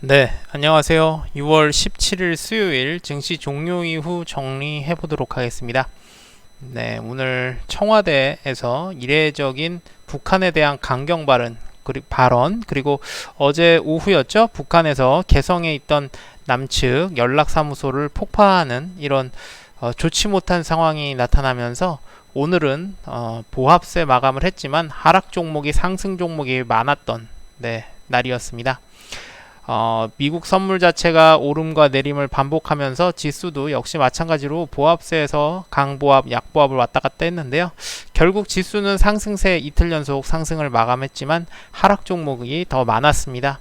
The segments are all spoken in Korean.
네, 안녕하세요. 6월 17일 수요일 증시 종료 이후 정리해 보도록 하겠습니다. 네, 오늘 청와대에서 이례적인 북한에 대한 강경 발언, 그리, 발언, 그리고 어제 오후였죠. 북한에서 개성에 있던 남측 연락사무소를 폭파하는 이런 어, 좋지 못한 상황이 나타나면서 오늘은 어, 보합세 마감을 했지만 하락 종목이 상승 종목이 많았던 네, 날이었습니다. 어, 미국 선물 자체가 오름과 내림을 반복하면서 지수도 역시 마찬가지로 보합세에서 강보합, 약보합을 왔다 갔다 했는데요. 결국 지수는 상승세 이틀 연속 상승을 마감했지만 하락 종목이 더 많았습니다.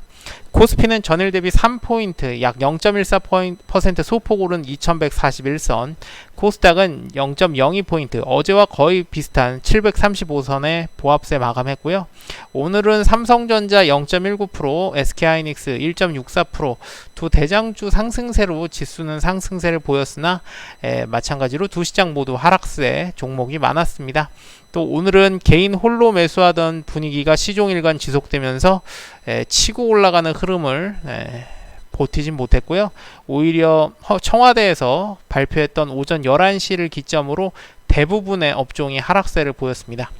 코스피는 전일 대비 3포인트, 약 0.14% 소폭 오른 2141선, 코스닥은 0.02포인트, 어제와 거의 비슷한 735선에 보합세 마감했고요. 오늘은 삼성전자 0.19%, SK하이닉스 1.64%두 대장주 상승세로 지수는 상승세를 보였으나 에, 마찬가지로 두 시장 모두 하락세 종목이 많았습니다. 또 오늘은 개인 홀로 매수하던 분위기가 시종일관 지속되면서 에, 치고 올라가는 흐름을 에, 버티진 못했고요. 오히려 청와대에서 발표했던 오전 11시를 기점으로 대부분의 업종이 하락세를 보였습니다.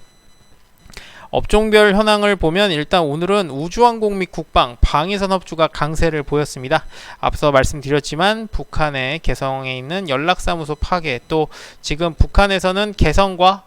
업종별 현황을 보면 일단 오늘은 우주항공 및 국방, 방위산업주가 강세를 보였습니다. 앞서 말씀드렸지만 북한의 개성에 있는 연락사무소 파괴, 또 지금 북한에서는 개성과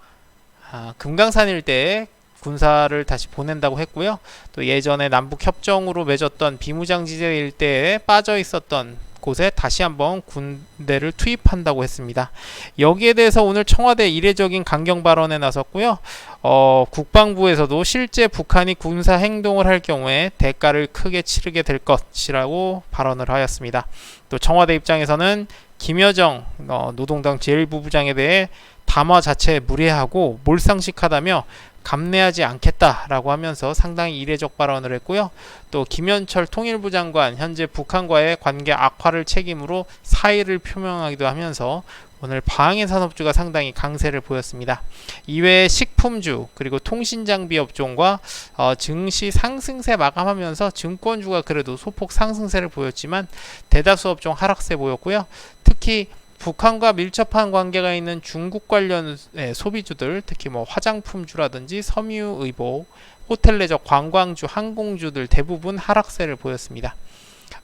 아, 금강산 일대에 군사를 다시 보낸다고 했고요. 또 예전에 남북 협정으로 맺었던 비무장지대 일대에 빠져 있었던 곳에 다시 한번 군대를 투입한다고 했습니다. 여기에 대해서 오늘 청와대 이례적인 강경 발언에 나섰고요. 어, 국방부에서도 실제 북한이 군사 행동을 할 경우에 대가를 크게 치르게 될 것이라고 발언을 하였습니다. 또 청와대 입장에서는 김여정 어, 노동당 제1부부장에 대해 담화 자체에 무례하고 몰상식하다며 감내하지 않겠다라고 하면서 상당히 이례적 발언을 했고요. 또 김현철 통일부 장관 현재 북한과의 관계 악화를 책임으로 사의를 표명하기도 하면서 오늘 방해 산업주가 상당히 강세를 보였습니다. 이외에 식품주 그리고 통신장비 업종과 어, 증시 상승세 마감하면서 증권주가 그래도 소폭 상승세를 보였지만 대다수 업종 하락세 보였고요. 특히 북한과 밀접한 관계가 있는 중국 관련 소비주들, 특히 뭐 화장품주라든지 섬유의복, 호텔 내적 관광주, 항공주들 대부분 하락세를 보였습니다.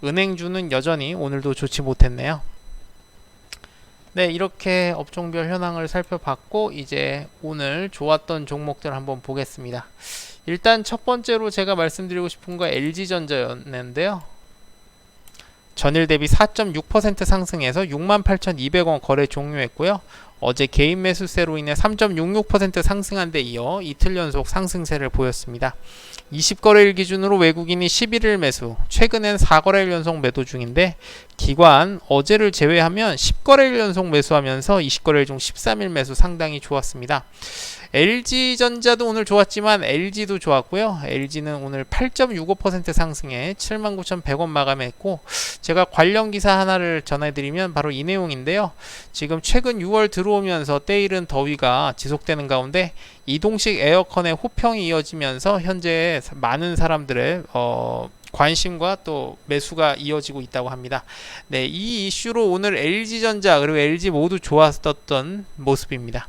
은행주는 여전히 오늘도 좋지 못했네요. 네, 이렇게 업종별 현황을 살펴봤고 이제 오늘 좋았던 종목들 한번 보겠습니다. 일단 첫 번째로 제가 말씀드리고 싶은 거 LG전자였는데요. 전일 대비 4.6% 상승해서 68,200원 거래 종료했고요. 어제 개인 매수세로 인해 3.66% 상승한 데 이어 이틀 연속 상승세를 보였습니다. 20거래일 기준으로 외국인이 11일 매수, 최근엔 4거래일 연속 매도 중인데 기관 어제를 제외하면 10거래일 연속 매수하면서 20거래일 중 13일 매수 상당히 좋았습니다. LG전자도 오늘 좋았지만 LG도 좋았고요. LG는 오늘 8.65% 상승해 79,100원 마감했고 제가 관련 기사 하나를 전해드리면 바로 이 내용인데요. 지금 최근 6월 들어오면서 때이른 더위가 지속되는 가운데 이동식 에어컨의 호평이 이어지면서 현재 많은 사람들의 어, 관심과 또 매수가 이어지고 있다고 합니다. 네, 이 이슈로 오늘 LG전자 그리고 LG 모두 좋았었던 모습입니다.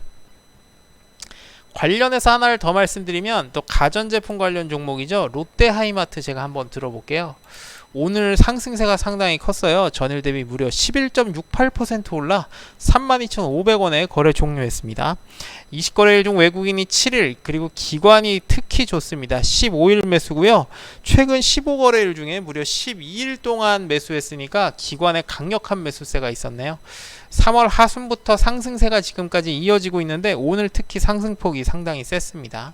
관련해서 하나를 더 말씀드리면 또 가전제품 관련 종목이죠. 롯데하이마트 제가 한번 들어볼게요. 오늘 상승세가 상당히 컸어요. 전일 대비 무려 11.68% 올라 32,500원에 거래 종료했습니다. 20거래일 중 외국인이 7일 그리고 기관이 특히 좋습니다. 15일 매수고요. 최근 15거래일 중에 무려 12일 동안 매수했으니까 기관의 강력한 매수세가 있었네요. 3월 하순부터 상승세가 지금까지 이어지고 있는데 오늘 특히 상승폭이 상당히 셌습니다.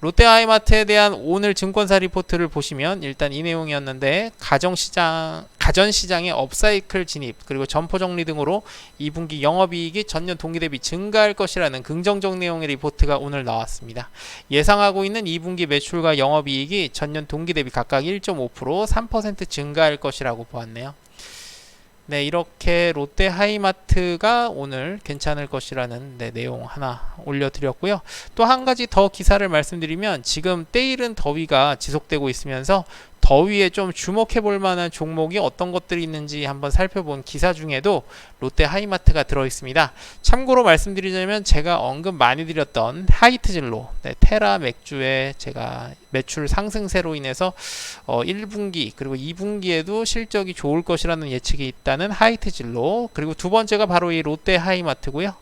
롯데아이마트에 대한 오늘 증권사 리포트를 보시면 일단 이 내용이었는데 가정시장 가전시장의 업사이클 진입 그리고 점포 정리 등으로 2분기 영업이익이 전년 동기 대비 증가할 것이라는 긍정적 내용의 리포트가 오늘 나왔습니다. 예상하고 있는 2분기 매출과 영업이익이 전년 동기 대비 각각 1.5% 3% 증가할 것이라고 보았네요. 네, 이렇게 롯데 하이마트가 오늘 괜찮을 것이라는 네, 내용 하나 올려드렸고요. 또 한 가지 더 기사를 말씀드리면 지금 때이른 더위가 지속되고 있으면서 더위에 좀 주목해 볼 만한 종목이 어떤 것들이 있는지 한번 살펴본 기사 중에도 롯데 하이마트가 들어 있습니다. 참고로 말씀드리자면 제가 언급 많이 드렸던 하이트진로, 네, 테라 맥주의 제가 매출 상승세로 인해서 어, 1분기 그리고 2분기에도 실적이 좋을 것이라는 예측이 있다는 하이트진로 그리고 두 번째가 바로 이 롯데 하이마트고요.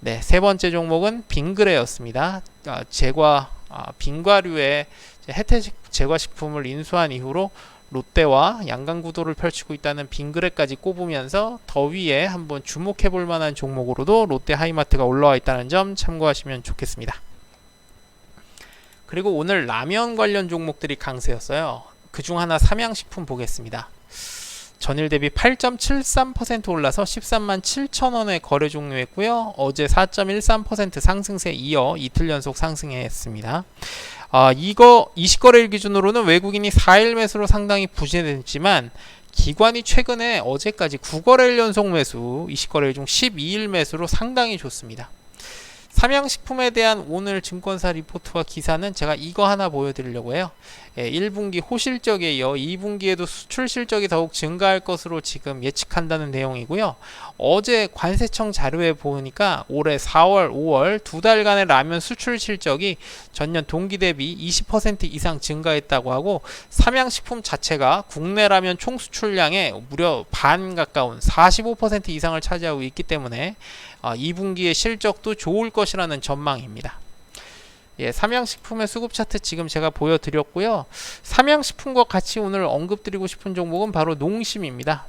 네, 세 번째 종목은 빙그레였습니다. 아, 제과 아, 빙과류의 혜택 제과식품을 인수한 이후로 롯데와 양강 구도를 펼치고 있다는 빙그레까지 꼽으면서 더위에 한번 주목해 볼 만한 종목으로도 롯데 하이마트가 올라와 있다는 점 참고하시면 좋겠습니다. 그리고 오늘 라면 관련 종목들이 강세였어요. 그중 하나 삼양식품 보겠습니다. 전일 대비 8.73% 올라서 13만 7천 원에 거래 종료했고요. 어제 4.13% 상승세 이어 이틀 연속 상승했습니다. 아, 이거 20거래일 기준으로는 외국인이 4일 매수로 상당히 부진했지만 기관이 최근에 어제까지 9거래일 연속 매수, 20거래일 중 12일 매수로 상당히 좋습니다. 삼양식품에 대한 오늘 증권사 리포트와 기사는 제가 이거 하나 보여드리려고 해요. 예, 1분기 호실적에 이어 2분기에도 수출 실적이 더욱 증가할 것으로 지금 예측한다는 내용이고요. 어제 관세청 자료에 보니까 올해 4월, 5월 두 달간의 라면 수출 실적이 전년 동기 대비 20% 이상 증가했다고 하고 삼양식품 자체가 국내 라면 총 수출량의 무려 반 가까운 45% 이상을 차지하고 있기 때문에 2분기의 실적도 좋을 것이라는 전망입니다. 예, 삼양식품의 수급 차트 지금 제가 보여드렸고요. 삼양식품과 같이 오늘 언급드리고 싶은 종목은 바로 농심입니다.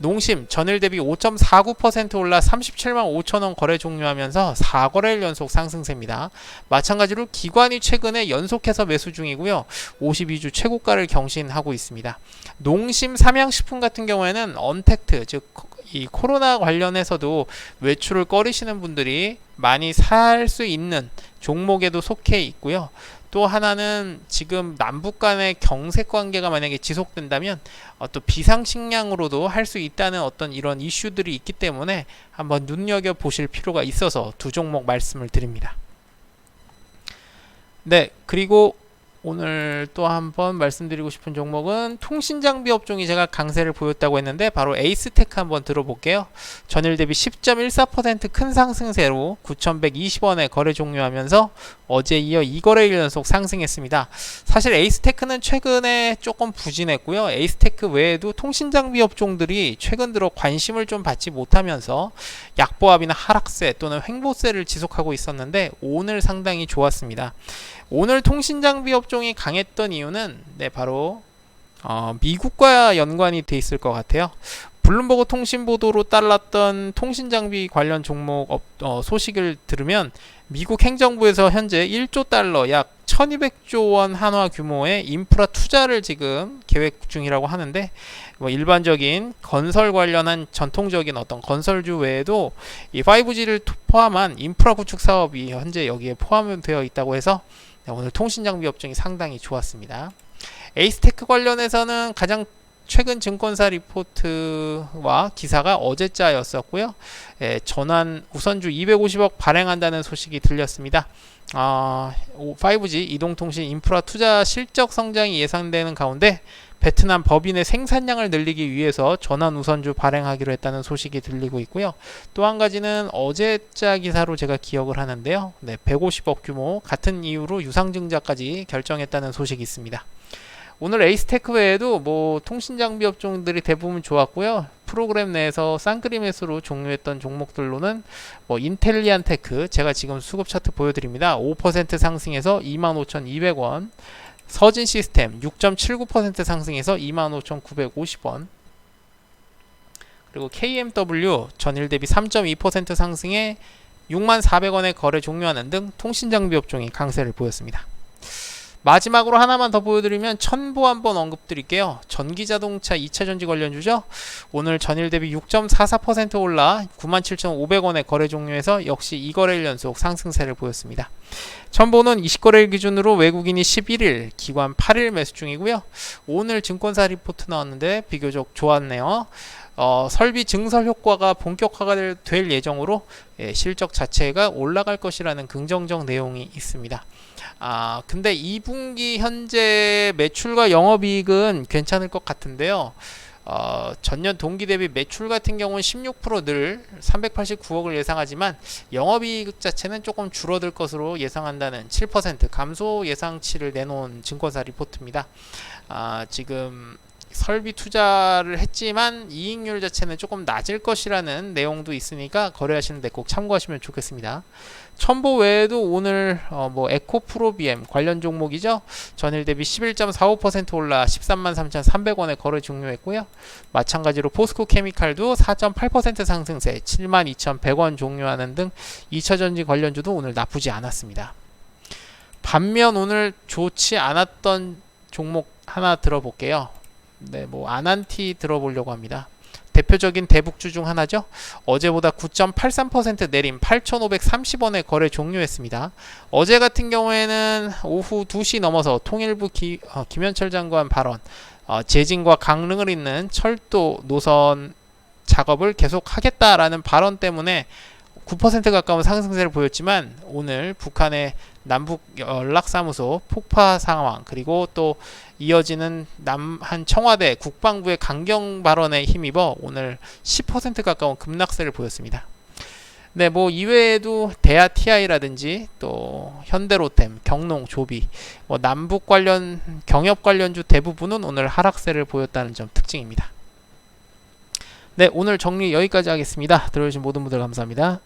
농심 전일 대비 5.49% 올라 37만 5천원 거래 종료하면서 4거래일 연속 상승세입니다. 마찬가지로 기관이 최근에 연속해서 매수 중이고요. 52주 최고가를 경신하고 있습니다. 농심 삼양식품 같은 경우에는 언택트 즉 이 코로나 관련해서도 외출을 꺼리시는 분들이 많이 살 수 있는 종목에도 속해 있고요. 또 하나는 지금 남북 간의 경색 관계가 만약에 지속된다면 어, 또 비상식량으로도 할 수 있다는 어떤 이런 이슈들이 있기 때문에 한번 눈여겨 보실 필요가 있어서 두 종목 말씀을 드립니다. 네, 그리고 오늘 또 한 번 말씀드리고 싶은 종목은 통신 장비 업종이 제가 강세를 보였다고 했는데 바로 에이스테크 한번 들어볼게요. 전일 대비 10.14%큰 상승세로 9,120원에 거래 종료하면서 어제 이어 2거래일 연속 상승했습니다. 사실 에이스테크는 최근에 조금 부진했고요. 에이스테크 외에도 통신 장비 업종들이 최근 들어 관심을 좀 받지 못하면서 약보합이나 하락세 또는 횡보세를 지속하고 있었는데 오늘 상당히 좋았습니다. 오늘 통신 장비 업 종이 강했던 이유는 네 바로 어, 미국과 연관이 돼 있을 것 같아요. 블룸버그 통신 보도로 따랐던 통신 장비 관련 종목 업, 어, 소식을 들으면 미국 행정부에서 현재 1조 달러 약 1200조 원 한화 규모의 인프라 투자를 지금 계획 중이라고 하는데 뭐 일반적인 건설 관련한 전통적인 어떤 건설주 외에도 이 5G를 포함한 인프라 구축 사업이 현재 여기에 포함되어 있다고 해서 네, 오늘 통신 장비 업종이 상당히 좋았습니다. 에이스테크 관련해서는 가장 최근 증권사 리포트와 기사가 어제자였었고요. 예, 전환 우선주 250억 발행한다는 소식이 들렸습니다. 아, 5G 이동통신 인프라 투자 실적 성장이 예상되는 가운데 베트남 법인의 생산량을 늘리기 위해서 전환 우선주 발행하기로 했다는 소식이 들리고 있고요. 또 한 가지는 어제자 기사로 제가 기억을 하는데요. 네, 150억 규모 같은 이유로 유상증자까지 결정했다는 소식이 있습니다. 오늘 에이스테크 외에도 뭐 통신 장비 업종들이 대부분 좋았고요. 프로그램 내에서 쌍그림 매수로 종료했던 종목들로는 뭐 인텔리안 테크 제가 지금 수급 차트 보여드립니다. 5% 상승해서 25,200원. 서진 시스템 6.79% 상승해서 25,950원. 그리고 KMW 전일 대비 3.2% 상승해 6만 400원에 거래 종료하는 등 통신 장비 업종이 강세를 보였습니다. 마지막으로 하나만 더 보여드리면 첨보 한번 언급드릴게요. 전기자동차 2차 전지 관련주죠. 오늘 전일 대비 6.44% 올라 97,500원의 거래 종료에서 역시 2거래일 연속 상승세를 보였습니다. 첨보는 20거래일 기준으로 외국인이 11일, 기관 8일 매수 중이고요. 오늘 증권사 리포트 나왔는데 비교적 좋았네요. 어, 설비 증설 효과가 본격화가 될, 될 예정으로 예, 실적 자체가 올라갈 것이라는 긍정적 내용이 있습니다. 아, 근데 2분기 현재 매출과 영업이익은 괜찮을 것 같은데요. 어, 전년 동기 대비 매출 같은 경우는 16%늘 389억을 예상하지만 영업이익 자체는 조금 줄어들 것으로 예상한다는 7% 감소 예상치를 내놓은 증권사 리포트입니다. 아, 지금 설비 투자를 했지만 이익률 자체는 조금 낮을 것이라는 내용도 있으니까 거래하시는데 꼭 참고하시면 좋겠습니다. 첨보 외에도 오늘 어, 뭐 에코 프로비엠 관련 종목이죠. 전일 대비 11.45% 올라 13만 3,300원에 거래 종료했고요. 마찬가지로 포스코 케미칼도 4.8% 상승세 7만 2,100원 종료하는 등 2차 전지 관련주도 오늘 나쁘지 않았습니다. 반면 오늘 좋지 않았던 종목 하나 들어볼게요. 네, 뭐 아난티 들어보려고 합니다. 대표적인 대북주 중 하나죠. 어제보다 9.83% 내림 8,530원에 거래 종료했습니다. 어제 같은 경우에는 오후 2시 넘어서 통일부 기, 어, 김현철 장관 발언, 어, 재진과 강릉을 잇는 철도 노선 작업을 계속하겠다라는 발언 때문에 9% 가까운 상승세를 보였지만 오늘 북한의 남북 연락사무소 폭파 상황 그리고 또 이어지는 남한 청와대 국방부의 강경 발언에 힘입어 오늘 10% 가까운 급락세를 보였습니다. 네, 뭐 이외에도 대하 TI라든지 또 현대로템, 경농, 조비, 뭐 남북 관련 경협 관련주 대부분은 오늘 하락세를 보였다는 점 특징입니다. 네, 오늘 정리 여기까지 하겠습니다. 들어주신 모든 분들 감사합니다.